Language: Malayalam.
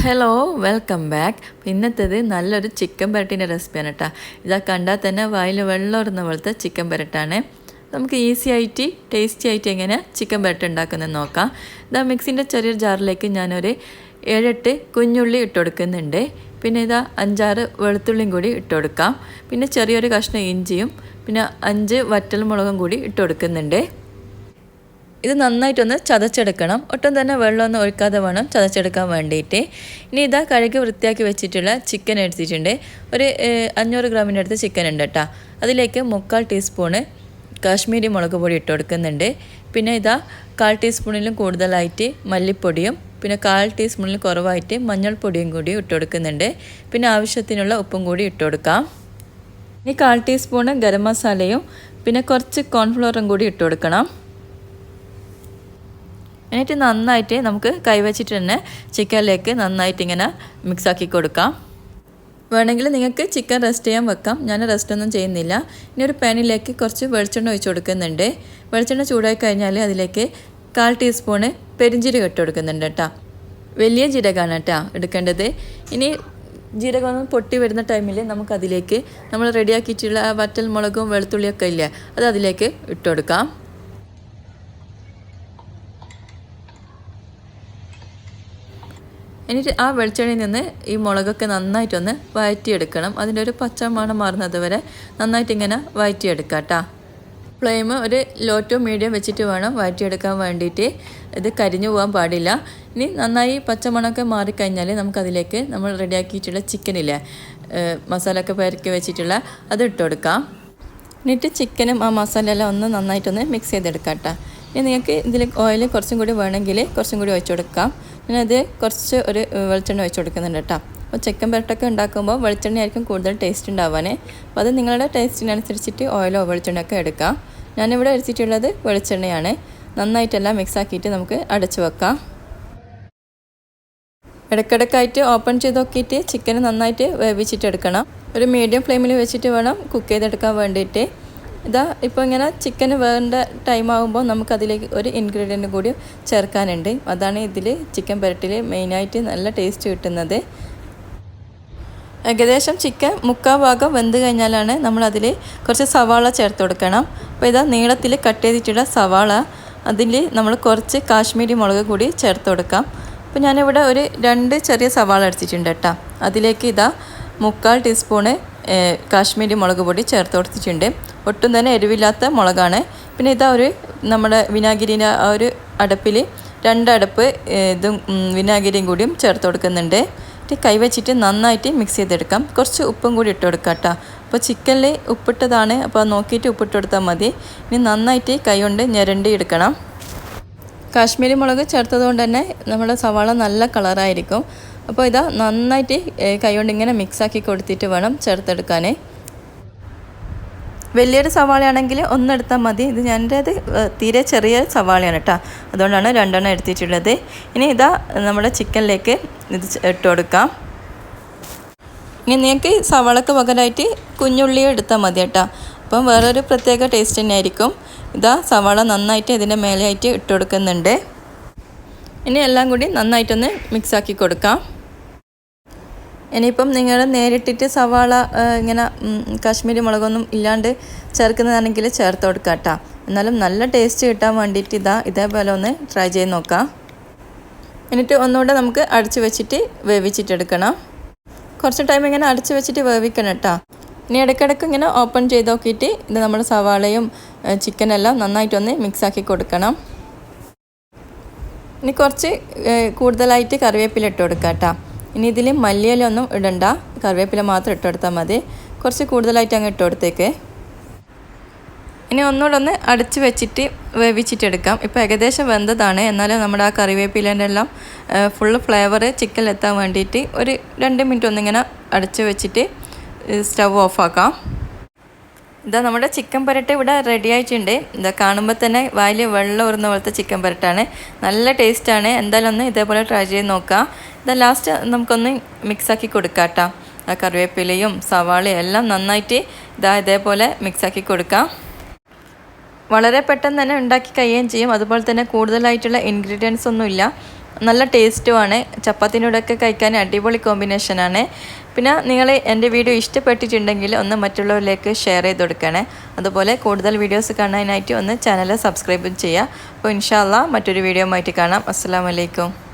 ഹലോ വെൽക്കം ബാക്ക് ഇന്നത്തേത് നല്ലൊരു ചിക്കൻ പരട്ടിന്റെ റെസിപ്പിയാണ് കേട്ടോ ഇതാ കണ്ടാൽ തന്നെ വായിൽ വെള്ളം ഇടുന്ന പോലത്തെ ചിക്കൻ പരട്ടാണ്. നമുക്ക് ഈസി ആയിട്ട് ടേസ്റ്റി ആയിട്ട് എങ്ങനെ ചിക്കൻ പരട്ട് ഉണ്ടാക്കുന്നത് നോക്കാം. ഇതാ മിക്സിന്റെ ചെറിയൊരു ജാറിലേക്ക് ഞാനൊരു ഏഴെട്ട് കുഞ്ഞുള്ളി ഇട്ട് കൊടുക്കുന്നുണ്ട്. പിന്നെ ഇതാ അഞ്ചാറ് വെളുത്തുള്ളിയും കൂടി ഇട്ട് കൊടുക്കാം. പിന്നെ ചെറിയൊരു കഷ്ണം ഇഞ്ചിയും പിന്നെ അഞ്ച് വറ്റൽ മുളകും കൂടി ഇട്ട് കൊടുക്കുന്നുണ്ട്. ഇത് നന്നായിട്ടൊന്ന് ചതച്ചെടുക്കണം. ഒട്ടും തന്നെ വെള്ളമൊന്നും ഒഴിക്കാതെ വേണം ചതച്ചെടുക്കാൻ വേണ്ടിയിട്ട്. ഇനി ഇതാ കഴുകി വൃത്തിയാക്കി വെച്ചിട്ടുള്ള ചിക്കൻ എടുത്തിട്ടുണ്ട്. ഒരു അഞ്ഞൂറ് ഗ്രാമിന്റെ അടുത്ത് ചിക്കൻ ഉണ്ട് കേട്ടോ അതിലേക്ക് മുക്കാൽ ടീസ്പൂണ് കാശ്മീരി മുളക് പൊടി ഇട്ട് കൊടുക്കുന്നുണ്ട്. പിന്നെ ഇതാ കാൽ ടീസ്പൂണിലും കൂടുതലായിട്ട് മല്ലിപ്പൊടിയും പിന്നെ കാൽ ടീസ്പൂണിൽ കുറവായിട്ട് മഞ്ഞൾപ്പൊടിയും കൂടി ഇട്ട് കൊടുക്കുന്നുണ്ട്. പിന്നെ ആവശ്യത്തിനുള്ള ഉപ്പും കൂടി ഇട്ട് കൊടുക്കാം. ഇനി കാൽ ടീസ്പൂണ് ഗരം മസാലയും പിന്നെ കുറച്ച് കോൺഫ്ലോറും കൂടി ഇട്ട് കൊടുക്കണം. എന്നിട്ട് നന്നായിട്ട് നമുക്ക് കൈവച്ചിട്ട് തന്നെ ചിക്കനിലേക്ക് നന്നായിട്ട് ഇങ്ങനെ മിക്സാക്കി കൊടുക്കാം. വേണമെങ്കിൽ നിങ്ങൾക്ക് ചിക്കൻ റെസ്റ്റ് ചെയ്യാൻ വെക്കാം. ഞാൻ റെസ്റ്റ് ഒന്നും ചെയ്യുന്നില്ല. ഇനി ഒരു പാനിലേക്ക് കുറച്ച് വെളിച്ചെണ്ണ ഒഴിച്ച് കൊടുക്കുന്നുണ്ട്. വെളിച്ചെണ്ണ ചൂടായി കഴിഞ്ഞാൽ അതിലേക്ക് കാൽ ടീസ്പൂണ് പെരിഞ്ചീരകം ഇട്ട് കൊടുക്കുന്നുണ്ട് കേട്ടോ. വലിയ ജീരകമാണ് കേട്ടോ എടുക്കേണ്ടത്. ഇനി ജീരകം ഒന്ന് പൊട്ടി വരുന്ന ടൈമിൽ നമുക്കതിലേക്ക് നമ്മൾ റെഡിയാക്കിയിട്ടുള്ള വറ്റൽ മുളകും വെളുത്തുള്ളിയൊക്കെ ഇല്ലേ അത് അതിലേക്ക് ഇട്ട് കൊടുക്കാം. എന്നിട്ട് ആ വെളിച്ചെണ്ണയിൽ നിന്ന് ഈ മുളകൊക്കെ നന്നായിട്ടൊന്ന് വഴറ്റിയെടുക്കണം അതിന്റെ ഒരു പച്ച മണം മാറുന്നത് വരെ നന്നായിട്ട് ഇങ്ങനെ വഴറ്റിയെടുക്കാം കേട്ടോ. ഫ്ലെയിം ഒരു ലോ ടു മീഡിയം വെച്ചിട്ട് വേണം വഴറ്റിയെടുക്കാൻ വേണ്ടിയിട്ട്. ഇത് കരിഞ്ഞു പോകാൻ പാടില്ല. ഇനി നന്നായി പച്ചമണമൊക്കെ മാറിക്കഴിഞ്ഞാൽ നമുക്കതിലേക്ക് നമ്മൾ റെഡിയാക്കിയിട്ടുള്ള ചിക്കനില്ലേ മസാലൊക്കെ പെരക്കി വെച്ചിട്ടുള്ള അത് ഇട്ട് കൊടുക്കാം എന്നിട്ട് ചിക്കനും ആ മസാല എല്ലാം ഒന്ന് നന്നായിട്ടൊന്ന് മിക്സ് ചെയ്തെടുക്കാം കേട്ടോ. ഇനി നിങ്ങൾക്ക് ഇതിൽ ഓയിൽ കുറച്ചും കൂടി വേണമെങ്കിൽ കുറച്ചും കൂടി ഒഴിച്ചു കൊടുക്കാം ഞാനത് കുറച്ച് ഒരു വെളിച്ചെണ്ണ വെച്ച് കൊടുക്കുന്നുണ്ട് കേട്ടോ. അപ്പോൾ ചിക്കൻ പെരട്ടൊക്കെ ഉണ്ടാക്കുമ്പോൾ വെളിച്ചെണ്ണ ആയിരിക്കും കൂടുതൽ ടേസ്റ്റ് ഉണ്ടാവാനേ. അപ്പോൾ അത് നിങ്ങളുടെ ടേസ്റ്റിനനുസരിച്ചിട്ട് ഓയിലോ വെളിച്ചെണ്ണയൊക്കെ എടുക്കാം. ഞാനിവിടെ അടിച്ചിട്ടുള്ളത് വെളിച്ചെണ്ണയാണ്. നന്നായിട്ടെല്ലാം മിക്സ് ആക്കിയിട്ട് നമുക്ക് അടച്ചു വെക്കാം. ഇടയ്ക്കിടയ്ക്കായിട്ട് ഓപ്പൺ ചെയ്ത് നോക്കിയിട്ട് ചിക്കൻ നന്നായിട്ട് വേവിച്ചിട്ട് വേവിച്ചിട്ടെടുക്കണം. ഒരു മീഡിയം ഫ്ലെയിമിൽ വെച്ചിട്ട് വേണം കുക്ക് ചെയ്തെടുക്കാൻ വേണ്ടിയിട്ട്. ഇതാ ഇപ്പോൾ ഇങ്ങനെ ചിക്കൻ വേണ്ട ടൈം ആകുമ്പോൾ നമുക്കതിലേക്ക് ഒരു ഇൻഗ്രീഡിയന്റ് കൂടി ചേർക്കാനുണ്ട്. അതാണ് ഇതിൽ ചിക്കൻ പെരട്ടിൽ മെയിനായിട്ട് നല്ല ടേസ്റ്റ് കിട്ടുന്നത്. ഏകദേശം ചിക്കൻ മുക്കാൽ ഭാഗം വെന്ത് കഴിഞ്ഞാലാണ് നമ്മളതിൽ കുറച്ച് സവാള ചേർത്ത് കൊടുക്കണം. അപ്പോൾ ഇതാ നീളത്തിൽ കട്ട് ചെയ്തിട്ടുള്ള സവാള അതിൽ നമ്മൾ കുറച്ച് കാശ്മീരി മുളക് കൂടി ചേർത്ത് കൊടുക്കാം. അപ്പോൾ ഞാനിവിടെ ഒരു രണ്ട് ചെറിയ സവാള അടിച്ചിട്ടുണ്ട് കേട്ടോ. അതിലേക്ക് ഇതാ മുക്കാൽ ടീസ്പൂണ് കാശ്മീരി മുളക് പൊടി ചേർത്ത് കൊടുത്തിട്ടുണ്ട്. ഒട്ടും തന്നെ എരിവില്ലാത്ത മുളകാണ്. പിന്നെ ഇതാ ഒരു നമ്മുടെ വിനാഗിരിന്റെ ആ ഒരു അടപ്പിൽ രണ്ടടപ്പ് ഇതും വിനാഗിരിയും കൂടിയും ചേർത്ത് കൊടുക്കുന്നുണ്ട്. എന്നിട്ട് കൈവച്ചിട്ട് നന്നായിട്ട് മിക്സ് ചെയ്തെടുക്കാം. കുറച്ച് ഉപ്പും കൂടി ഇട്ട് കൊടുക്കാം കേട്ടോ. അപ്പോൾ ചിക്കനിൽ ഉപ്പിട്ടതാണ്. അപ്പോൾ നോക്കിയിട്ട് ഉപ്പിട്ട് കൊടുത്താൽ മതി. ഇനി നന്നായിട്ട് കൈ കൊണ്ട് ഞരണ്ടി എടുക്കണം. കാശ്മീരി മുളക് ചേർത്തത് കൊണ്ട് തന്നെ നമ്മുടെ സവാള നല്ല കളറായിരിക്കും. അപ്പോൾ ഇതാ നന്നായിട്ട് കൈകൊണ്ട് ഇങ്ങനെ മിക്സാക്കി കൊടുത്തിട്ട് വേണം ചേർത്തെടുക്കാനേ. വലിയൊരു സവാളയാണെങ്കിൽ ഒന്നെടുത്താൽ മതി. ഇത് ഞാനത് തീരെ ചെറിയ സവാളയാണ് കേട്ടോ. അതുകൊണ്ടാണ് രണ്ടെണ്ണം എടുത്തിട്ടുള്ളത്. ഇനി ഇതാ നമ്മുടെ ചിക്കനിലേക്ക് ഇത് ഇട്ട് കൊടുക്കാം. ഇനി നിങ്ങൾക്ക് സവാളക്ക് പകരമായിട്ട് കുഞ്ഞുള്ളിയും എടുത്താൽ മതി കേട്ടോ. അപ്പം വേറൊരു പ്രത്യേക ടേസ്റ്റ് തന്നെ ആയിരിക്കും ഇതാ സവാള നന്നായിട്ട് ഇതിന്റെ മേലെയായിട്ട് ഇട്ട് കൊടുക്കുന്നുണ്ട്. ഇനി എല്ലാം കൂടി നന്നായിട്ടൊന്ന് മിക്സാക്കി കൊടുക്കാം. ഇനിയിപ്പം നിങ്ങൾ നേരിട്ടിട്ട് സവാള ഇങ്ങനെ കാശ്മീരി മുളകൊന്നും ഇല്ലാണ്ട് ചേർക്കുന്നതാണെങ്കിൽ ചേർത്ത് കൊടുക്കാം കേട്ടോ എന്നാലും നല്ല ടേസ്റ്റ് കിട്ടാൻ വേണ്ടിയിട്ട് ഇതാ ഇതേപോലെ ഒന്ന് ട്രൈ ചെയ്ത് നോക്കാം. എന്നിട്ട് ഒന്നുകൂടെ നമുക്ക് അടച്ചു വെച്ചിട്ട് വേവിച്ചിട്ടെടുക്കണം കുറച്ച് ടൈം ഇങ്ങനെ അടച്ചു വെച്ചിട്ട് വേവിക്കണം കേട്ടോ ഇനി ഇടയ്ക്കിടയ്ക്ക് ഇങ്ങനെ ഓപ്പൺ ചെയ്ത് നോക്കിയിട്ട് ഇത് നമ്മുടെ സവാളയും ചിക്കനെല്ലാം നന്നായിട്ടൊന്ന് മിക്സാക്കി കൊടുക്കണം. ഇനി കുറച്ച് കൂടുതലായിട്ട് കറിവേപ്പില ഇട്ട് കൊടുക്കാം കേട്ടോ ഇനി ഇതിൽ മല്ലിയിലൊന്നും ഇടണ്ട. കറിവേപ്പില മാത്രം ഇട്ടെടുത്താൽ മതി. കുറച്ച് കൂടുതലായിട്ട് അങ്ങ് ഇട്ടുകൊടുത്തേക്ക് ഇനി ഒന്നുകൂടെ ഒന്ന് അടച്ച് വെച്ചിട്ട് വേവിച്ചിട്ടെടുക്കാം ഇപ്പോൾ ഏകദേശം വെന്തതാണ്. എന്നാലും നമ്മുടെ ആ കറിവേപ്പിലേന്റെ എല്ലാം ഫുള്ള് ഫ്ലേവർ ചിക്കനിൽ എത്താൻ വേണ്ടിയിട്ട് ഒരു രണ്ട് മിനിറ്റ് ഒന്നിങ്ങനെ അടച്ച് വെച്ചിട്ട് സ്റ്റവ് ഓഫാക്കാം ഇതാ നമ്മുടെ ചിക്കൻ പരട്ട ഇവിടെ റെഡി ആയിട്ടുണ്ട്. ഇതാ കാണുമ്പോൾ തന്നെ വായിൽ വെള്ളം ഉറുന്ന പോലത്തെ ചിക്കൻ പരട്ടാണ്. നല്ല ടേസ്റ്റാണ് എന്തായാലും ഒന്ന് ഇതേപോലെ ട്രൈ ചെയ്ത് നോക്കാം. ഇതാ ലാസ്റ്റ് നമുക്കൊന്ന് മിക്സാക്കി കൊടുക്കാം കേട്ടോ ആ കറിവേപ്പിലയും സവാളയും എല്ലാം നന്നായിട്ട് ഇതാ ഇതേപോലെ മിക്സാക്കി കൊടുക്കാം. വളരെ പെട്ടെന്ന് തന്നെ ഉണ്ടാക്കി കഴിയുകയും ചെയ്യും. അതുപോലെ തന്നെ കൂടുതലായിട്ടുള്ള ഇൻഗ്രീഡിയൻസ് ഒന്നുമില്ല. നല്ല ടേസ്റ്റുമാണ്. ചപ്പാത്തിനോടൊക്കെ കഴിക്കാൻ അടിപൊളി കോമ്പിനേഷനാണ്. പിന്നെ നിങ്ങൾ എന്റെ വീഡിയോ ഇഷ്ടപ്പെട്ടിട്ടുണ്ടെങ്കിൽ ഒന്ന് മറ്റുള്ളവരിലേക്ക് ഷെയർ ചെയ്ത് കൊടുക്കണേ. അതുപോലെ കൂടുതൽ വീഡിയോസ് കാണാനായിട്ട് ഒന്ന് ചാനൽ സബ്സ്ക്രൈബ് ചെയ്യുക. അപ്പോൾ ഇൻഷാല്ല മറ്റൊരു വീഡിയോ ആയിട്ട് കാണാം. അസ്സാം വലൈക്കും